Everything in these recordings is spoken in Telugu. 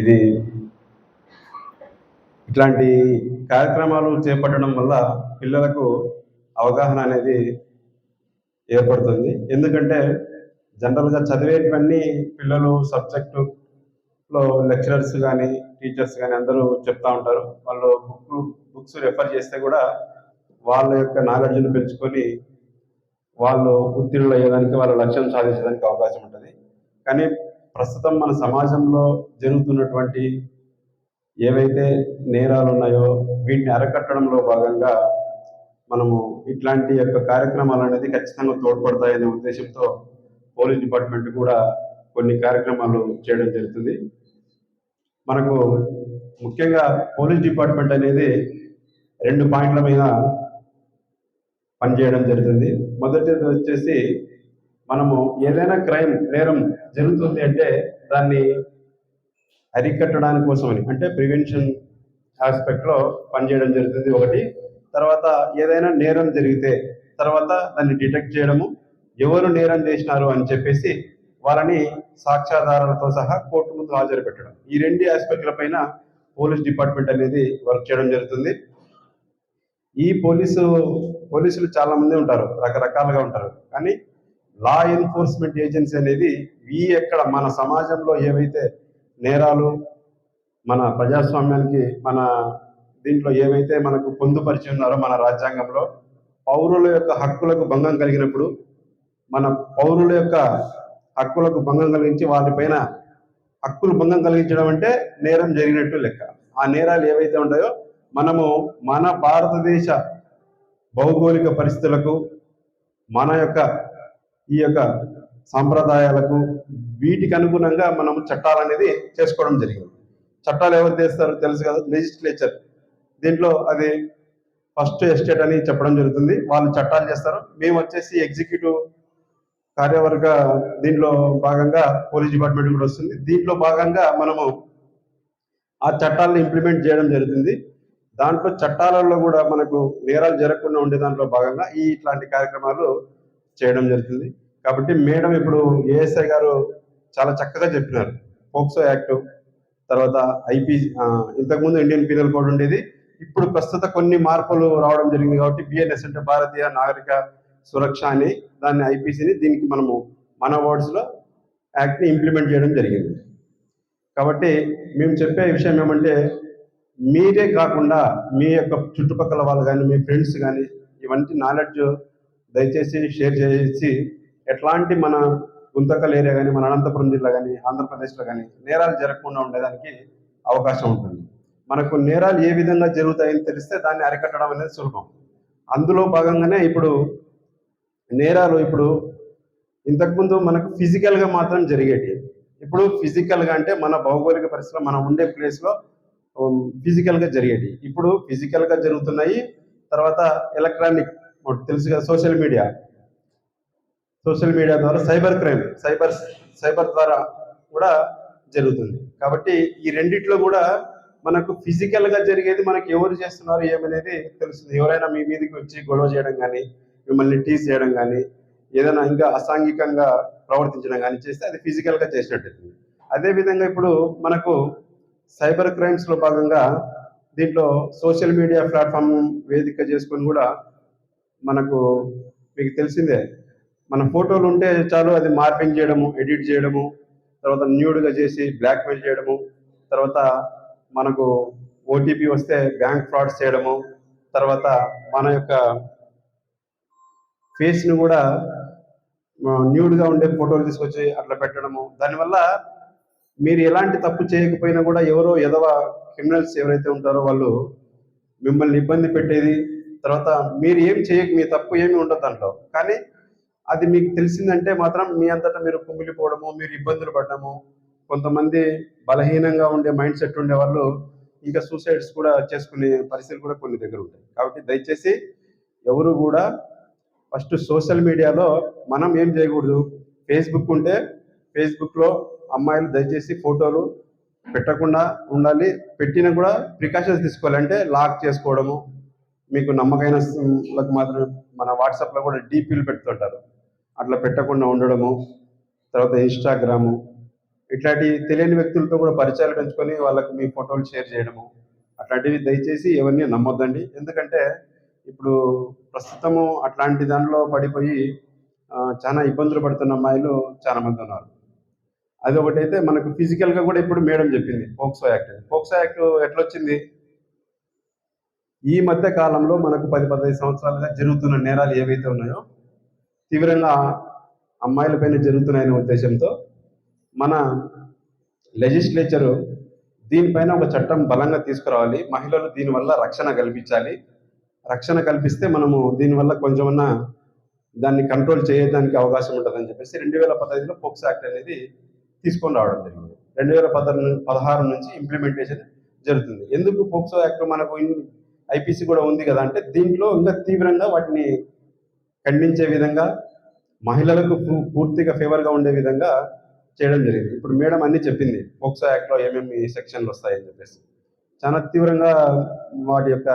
ఇది ఇట్లాంటి కార్యక్రమాలు చేపట్టడం వల్ల పిల్లలకు అవగాహన అనేది ఏర్పడుతుంది. ఎందుకంటే జనరల్గా చదివేటివన్నీ పిల్లలు సబ్జెక్టులో లెక్చరర్స్ కానీ టీచర్స్ కానీ అందరూ చెప్తా ఉంటారు. వాళ్ళు బుక్ బుక్స్ రెఫర్ చేస్తే కూడా వాళ్ళ యొక్క నాలెడ్జ్ని పెంచుకొని వాళ్ళు ఉత్తీర్ణులు అయ్యేదానికి వాళ్ళ లక్ష్యం సాధించడానికి అవకాశం ఉంటుంది. కానీ ప్రస్తుతం మన సమాజంలో జరుగుతున్నటువంటి ఏవైతే నేరాలు ఉన్నాయో వీటిని అరకట్టడంలో భాగంగా మనము ఇట్లాంటి యొక్క కార్యక్రమాలు అనేది ఖచ్చితంగా తోడ్పడతాయనే ఉద్దేశంతో పోలీస్ డిపార్ట్మెంట్ కూడా కొన్ని కార్యక్రమాలు చేయడం జరుగుతుంది. మనకు ముఖ్యంగా పోలీస్ డిపార్ట్మెంట్ అనేది రెండు పాయింట్ల మీద పనిచేయడం జరుగుతుంది. మొదటిది వచ్చేసి మనము ఏదైనా క్రైమ్ నేరం జరుగుతుంది అంటే దాన్ని అరికట్టడానికి కోసమని అంటే ప్రివెన్షన్ ఆస్పెక్ట్లో పనిచేయడం జరుగుతుంది ఒకటి. తర్వాత ఏదైనా నేరం జరిగితే తర్వాత దాన్ని డిటెక్ట్ చేయడము ఎవరు నేరం చేసినారు అని చెప్పేసి వాళ్ళని సాక్ష్యాధారాలతో సహా కోర్టు ముందు హాజరు పెట్టడం ఈ రెండు ఆస్పెక్ట్ల పైన పోలీస్ డిపార్ట్మెంట్ అనేది వర్క్ చేయడం జరుగుతుంది. ఈ పోలీసు పోలీసులు చాలా మంది ఉంటారు రకరకాలుగా ఉంటారు. కానీ లా ఎన్ఫోర్స్మెంట్ ఏజెన్సీ అనేది ఈ ఎక్కడ మన సమాజంలో ఏవైతే నేరాలు మన ప్రజాస్వామ్యానికి మన దీంట్లో ఏవైతే మనకు పొందుపరిచి ఉన్నారో మన రాజ్యాంగంలో పౌరుల యొక్క హక్కులకు భంగం కలిగినప్పుడు మన పౌరుల యొక్క హక్కులకు భంగం కలిగించి వారిపైన హక్కులు భంగం కలిగించడం అంటే నేరం జరిగినట్టు లెక్క. ఆ నేరాలు ఏవైతే ఉంటాయో మనము మన భారతదేశ భౌగోళిక పరిస్థితులకు మన యొక్క ఈ యొక్క సాంప్రదాయాలకు వీటికి అనుగుణంగా మనం చట్టాలు అనేది చేసుకోవడం జరిగింది. చట్టాలు ఎవరు చేస్తారు తెలుసు కదా లెజిస్లేచర్ దీంట్లో అది ఫస్ట్ ఎస్టేట్ అని చెప్పడం జరుగుతుంది. వాళ్ళు చట్టాలు చేస్తారు. మేము వచ్చేసి ఎగ్జిక్యూటివ్ కార్యవర్గ దీంట్లో భాగంగా పోలీస్ డిపార్ట్మెంట్ కూడా వస్తుంది. దీంట్లో భాగంగా మనము ఆ చట్టాలను ఇంప్లిమెంట్ చేయడం జరుగుతుంది. దాంట్లో చట్టాలలో కూడా మనకు నేరాలు జరగకుండా ఉండే దాంట్లో భాగంగా ఈ ఇట్లాంటి కార్యక్రమాలు చేయడం జరుగుతుంది. కాబట్టి మేడం ఇప్పుడు ఏఎస్ఐ గారు చాలా చక్కగా చెప్పినారు. పోక్సో యాక్ట్ తర్వాత ఐపీ ఇంతకుముందు ఇండియన్ పీనల్ కోడ్ ఉండేది. ఇప్పుడు ప్రస్తుత కొన్ని మార్పులు రావడం జరిగింది కాబట్టి బిఎన్ఎస్ అంటే భారతీయ నాగరిక సురక్ష అని దాన్ని ఐపీసీని దీనికి మనము మన వర్డ్స్లో యాక్ట్ని ఇంప్లిమెంట్ చేయడం జరిగింది. కాబట్టి మేము చెప్పే విషయం ఏమంటే మీరే కాకుండా మీ యొక్క చుట్టుపక్కల వాళ్ళు కానీ మీ ఫ్రెండ్స్ కానీ ఇవన్నీ నాలెడ్జ్ దయచేసి షేర్ చేసి ఎట్లాంటి మన గుంతకల్ ఏరియా కానీ మన అనంతపురం జిల్లా కానీ ఆంధ్రప్రదేశ్లో కానీ నేరాలు జరగకుండా ఉండేదానికి అవకాశం ఉంటుంది. మనకు నేరాలు ఏ విధంగా జరుగుతాయని తెలిస్తే దాన్ని అరికట్టడం అనేది సులభం. అందులో భాగంగానే ఇప్పుడు నేరాలు ఇప్పుడు ఇంతకుముందు మనకు ఫిజికల్గా మాత్రం జరిగేటి ఇప్పుడు ఫిజికల్గా అంటే మన భౌగోళిక పరిస్థితిలో మనం ఉండే ప్లేస్లో ఫిజికల్గా జరిగేటి ఇప్పుడు ఫిజికల్గా జరుగుతున్నాయి. తర్వాత ఎలక్ట్రానిక్ తెలుసు కదా సోషల్ మీడియా. సోషల్ మీడియా ద్వారా సైబర్ క్రైమ్ సైబర్ సైబర్ ద్వారా కూడా జరుగుతుంది. కాబట్టి ఈ రెండిట్లో కూడా మనకు ఫిజికల్గా జరిగేది మనకి ఎవరు చేస్తున్నారు ఏమనేది తెలుస్తుంది. ఎవరైనా మీ మీదకి వచ్చి గొడవ చేయడం కానీ మిమ్మల్ని టీజ్ చేయడం కానీ ఏదైనా ఇంకా అసాంఘికంగా ప్రవర్తించడం కానీ చేస్తే అది ఫిజికల్గా చేసినట్టు అదేవిధంగా ఇప్పుడు మనకు సైబర్ క్రైమ్స్లో భాగంగా దీంట్లో సోషల్ మీడియా ప్లాట్ఫామ్ వేదిక చేసుకొని కూడా మనకు మీకు తెలిసిందే మన ఫోటోలు ఉంటే చాలు అది మార్పింగ్ చేయడము ఎడిట్ చేయడము తర్వాత న్యూడ్గా చేసి బ్లాక్మెయిల్ చేయడము తర్వాత మనకు ఓటీపీ వస్తే బ్యాంక్ ఫ్రాడ్స్ చేయడము తర్వాత మన యొక్క ఫేస్ను కూడా న్యూడ్గా ఉండే ఫోటోలు తీసుకొచ్చి అట్లా పెట్టడము. దానివల్ల మీరు ఎలాంటి తప్పు చేయకపోయినా కూడా ఎవరో ఎదవ క్రిమినల్స్ ఎవరైతే ఉంటారో వాళ్ళు మిమ్మల్ని ఇబ్బంది పెట్టేది తర్వాత మీరు ఏం చేయక మీ తప్పు ఏమి ఉండదు దాంట్లో. కానీ అది మీకు తెలిసిందంటే మాత్రం మీ అంతటా మీరు కుమిలిపోవడము మీరు ఇబ్బందులు పడడము కొంతమంది బలహీనంగా ఉండే మైండ్ సెట్ ఉండే వాళ్ళు ఇంకా సూసైడ్స్ కూడా చేసుకునే పరిస్థితులు కూడా కొన్ని దగ్గర ఉంటాయి. కాబట్టి దయచేసి ఎవరు కూడా ఫస్ట్ సోషల్ మీడియాలో మనం ఏం చేయకూడదు. ఫేస్బుక్ ఉంటే ఫేస్బుక్లో అమ్మాయిలు దయచేసి ఫోటోలు పెట్టకుండా ఉండాలి. పెట్టినా కూడా ప్రికాషన్స్ తీసుకోవాలి. అంటే లాక్ చేసుకోవడము. మీకు నమ్మకైన మాత్రం మన వాట్సాప్లో కూడా డీపీలు పెడుతుంటారు. అట్లా పెట్టకుండా ఉండడము తర్వాత ఇన్స్టాగ్రాము ఇట్లాంటి తెలియని వ్యక్తులతో కూడా పరిచయాలు పెంచుకొని వాళ్ళకి మీ ఫోటోలు షేర్ చేయడము అట్లాంటివి దయచేసి ఇవన్నీ నమ్మొద్దండి. ఎందుకంటే ఇప్పుడు ప్రస్తుతము అట్లాంటి దానిలో పడిపోయి చాలా ఇబ్బందులు పడుతున్న అమ్మాయిలు చాలా మంది ఉన్నారు. అది ఒకటైతే మనకు ఫిజికల్గా కూడా ఇప్పుడు మేడం చెప్పింది POCSO Act. POCSO POCSO Act ఎట్లొచ్చింది? ఈ మధ్య కాలంలో మనకు పది పదహైదు సంవత్సరాలుగా జరుగుతున్న నేరాలు ఏవైతే ఉన్నాయో తీవ్రంగా అమ్మాయిలపైన జరుగుతున్నాయనే ఉద్దేశంతో మన లెజిస్లేచరు దీనిపైన ఒక చట్టం బలంగా తీసుకురావాలి. మహిళలు దీనివల్ల రక్షణ కల్పించాలి. రక్షణ కల్పిస్తే మనము దీనివల్ల కొంచెమన్నా దాన్ని కంట్రోల్ చేయడానికి అవకాశం ఉంటుందని చెప్పేసి రెండు వేల పదహైదులో ఫోక్స్ యాక్ట్ అనేది తీసుకొని రావడం జరిగింది. రెండు వేల పదహారు పదహారు నుంచి ఇంప్లిమెంటేషన్ జరుగుతుంది. ఎందుకు పోక్సో యాక్ట్ మనకు ఐపీసీ కూడా ఉంది కదా అంటే దీంట్లో ఇంకా తీవ్రంగా వాటిని ఖండించే విధంగా మహిళలకు పూ- పూర్తిగా ఫేవర్గా ఉండే విధంగా చేయడం జరిగింది. ఇప్పుడు మేడం అన్ని చెప్పింది. పోక్సో యాక్ట్లో ఏమేమి సెక్షన్లు వస్తాయని చెప్పేసి. చాలా తీవ్రంగా వాటి యొక్క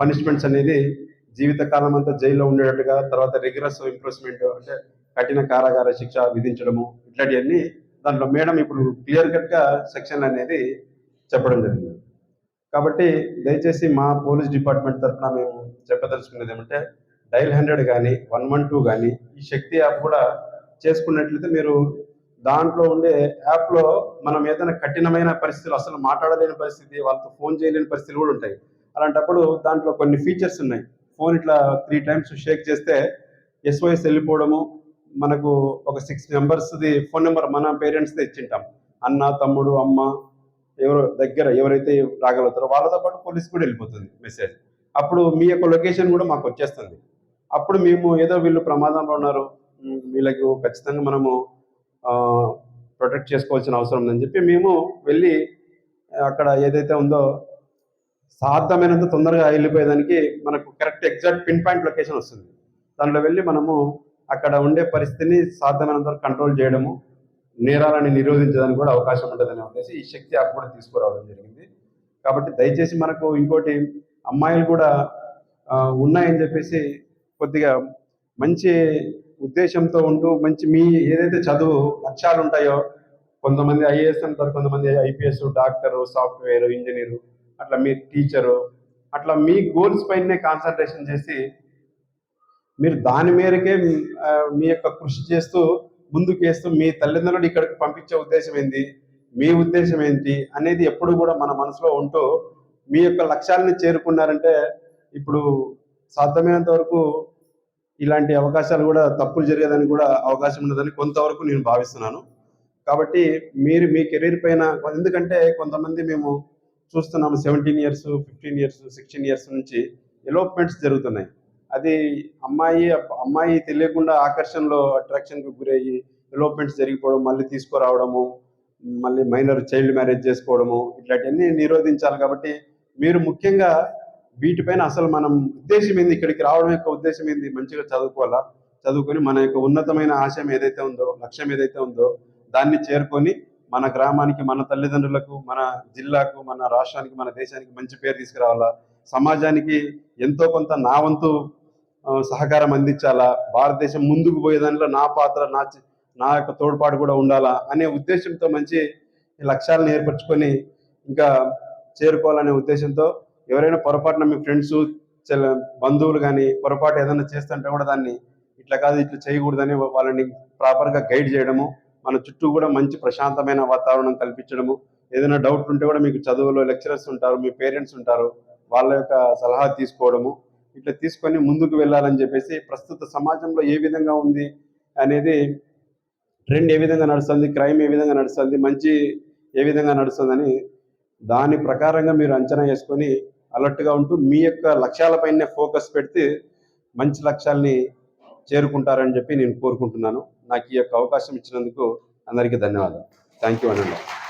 పనిష్మెంట్స్ అనేది జీవితకాలం అంతా జైల్లో ఉండేటట్టుగా తర్వాత రెగ్యులర్స్ ఇంప్రూవ్మెంట్ అంటే కఠిన కారాగార శిక్ష విధించడము ఇట్లాంటివన్నీ దాంట్లో మేడం ఇప్పుడు క్లియర్ కట్గా సెక్షన్ అనేది చెప్పడం జరిగింది. కాబట్టి దయచేసి మా పోలీస్ డిపార్ట్మెంట్ తరఫున మేము చెప్పదలుచుకున్నది ఏమంటే డైల్ హండ్రెడ్ కానీ వన్ వన్ టూ కానీ ఈ శక్తి యాప్ కూడా చేసుకున్నట్లయితే మీరు దాంట్లో ఉండే యాప్లో మనం ఏదైనా కఠినమైన పరిస్థితులు అసలు మాట్లాడలేని పరిస్థితి వాళ్ళతో ఫోన్ చేయలేని పరిస్థితులు కూడా ఉంటాయి. అలాంటప్పుడు దాంట్లో కొన్ని ఫీచర్స్ ఉన్నాయి. ఫోన్ ఇట్లా త్రీ టైమ్స్ షేక్ చేస్తే ఎస్ఓఎస్ వెళ్ళిపోవడము మనకు ఒక సిక్స్ మెంబర్స్ది ఫోన్ నెంబర్ మన పేరెంట్స్ది ఇచ్చింటాం. అన్న తమ్ముడు అమ్మ ఎవరు దగ్గర ఎవరైతే రాగలుగుతారో వాళ్ళతో పాటు పోలీస్ కూడా వెళ్ళిపోతుంది మెసేజ్. అప్పుడు మీ యొక్క లొకేషన్ కూడా మాకు వచ్చేస్తుంది. అప్పుడు మేము ఏదో వీళ్ళు ప్రమాదంలో ఉన్నారు. వీళ్ళకు ఖచ్చితంగా మనము ప్రొటెక్ట్ చేసుకోవాల్సిన అవసరం ఉందని చెప్పి మేము వెళ్ళి అక్కడ ఏదైతే ఉందో సాధ్యమైనంత తొందరగా వెళ్ళిపోయేదానికి మనకు correct exact pin point location వస్తుంది. దానిలో వెళ్ళి మనము అక్కడ ఉండే పరిస్థితిని సాధ్యమైనంత వరకు కంట్రోల్ చేయడము నేరాలని నిరోధించడానికి కూడా అవకాశం ఉంటుందని ఉద్దేశం ఈ శక్తి యాప్ కూడా తీసుకురావడం జరిగింది. కాబట్టి దయచేసి మనకు ఇంకోటి అమ్మాయిలు కూడా ఉన్నాయని చెప్పేసి కొద్దిగా మంచి ఉద్దేశంతో ఉంటూ మంచి మీ ఏదైతే చదువు లక్ష్యాలు ఉంటాయో కొంతమంది ఐఏఎస్ అంటారు కొంతమంది ఐపీఎస్ డాక్టరు సాఫ్ట్వేర్ ఇంజనీరు అట్లా మీ టీచరు అట్లా మీ గోల్స్ పైనే కాన్సన్ట్రేషన్ చేసి మీరు దాని మేరకే మీ యొక్క కృషి చేస్తూ ముందుకు వేస్తూ మీ తల్లిదండ్రులు ఇక్కడికి పంపించే ఉద్దేశం ఏంటి మీ ఉద్దేశం ఏంటి అనేది ఎప్పుడు కూడా మన మనసులో ఉంటూ మీ యొక్క లక్ష్యాలని చేరుకున్నారంటే ఇప్పుడు సాధ్యమైనంత వరకు ఇలాంటి అవకాశాలు కూడా తప్పులు జరిగేదానికి కూడా అవకాశం ఉండదని కొంతవరకు నేను భావిస్తున్నాను. కాబట్టి మీరు మీ కెరీర్ పైన ఎందుకంటే కొంతమంది మేము చూస్తున్నాము seventeen years fifteen years sixteen years నుంచి ఎలోప్మెంట్స్ జరుగుతున్నాయి. అది అమ్మాయి అమ్మాయి తెలియకుండా ఆకర్షణలో అట్రాక్షన్కి గురయ్యి ఎలోప్మెంట్స్ జరిగిపోవడం మళ్ళీ తీసుకురావడము మళ్ళీ మైనర్ చైల్డ్ మ్యారేజ్ చేసుకోవడము ఇట్లాంటివన్నీ నిరోధించాలి కాబట్టి మీరు ముఖ్యంగా వీటిపైన అసలు మనం ఉద్దేశం ఏంది? ఇక్కడికి రావడం యొక్క ఉద్దేశం ఏంది? మంచిగా చదువుకోవాలా? చదువుకొని మన యొక్క ఉన్నతమైన ఆశయం ఏదైతే ఉందో లక్ష్యం ఏదైతే ఉందో దాన్ని చేరుకొని మన గ్రామానికి మన తల్లిదండ్రులకు మన జిల్లాకు మన రాష్ట్రానికి మన దేశానికి మంచి పేరు తీసుకురావాలా? సమాజానికి ఎంతో కొంత నా వంతు సహకారం అందించాలా? భారతదేశం ముందుకు పోయే దానిలో నా పాత్ర నా నా యొక్క తోడ్పాటు కూడా ఉండాలా? అనే ఉద్దేశంతో మంచి లక్ష్యాలను ఏర్పరచుకొని ఇంకా చేరుకోవాలనే ఉద్దేశంతో ఎవరైనా పొరపాటున మీ ఫ్రెండ్స్ బంధువులు కానీ పొరపాటు ఏదైనా చేస్తుంటే కూడా దాన్ని ఇట్లా కాదు ఇట్లా చేయకూడదని వాళ్ళని ప్రాపర్గా గైడ్ చేయడము మన చుట్టూ కూడా మంచి ప్రశాంతమైన వాతావరణం కల్పించడము. ఏదైనా డౌట్ ఉంటే కూడా మీకు చదువులో లెక్చరర్స్ ఉంటారు మీ పేరెంట్స్ ఉంటారు వాళ్ళ యొక్క సలహా తీసుకోవడము. ఇట్లా తీసుకొని ముందుకు వెళ్ళాలని చెప్పేసి ప్రస్తుత సమాజంలో ఏ విధంగా ఉంది అనేది ట్రెండ్ ఏ విధంగా నడుస్తుంది క్రైమ్ ఏ విధంగా నడుస్తుంది మంచి ఏ విధంగా నడుస్తుందని దాని ప్రకారంగా మీరు అంచనా వేసుకొని అలర్ట్గా ఉంటూ మీ యొక్క లక్ష్యాలపైనే ఫోకస్ పెడితే మంచి లక్ష్యాల్ని చేరుకుంటారని చెప్పి నేను కోరుకుంటున్నాను. నాకు ఈ యొక్క అవకాశం ఇచ్చినందుకు అందరికీ ధన్యవాదాలు. థ్యాంక్ యూ అనండి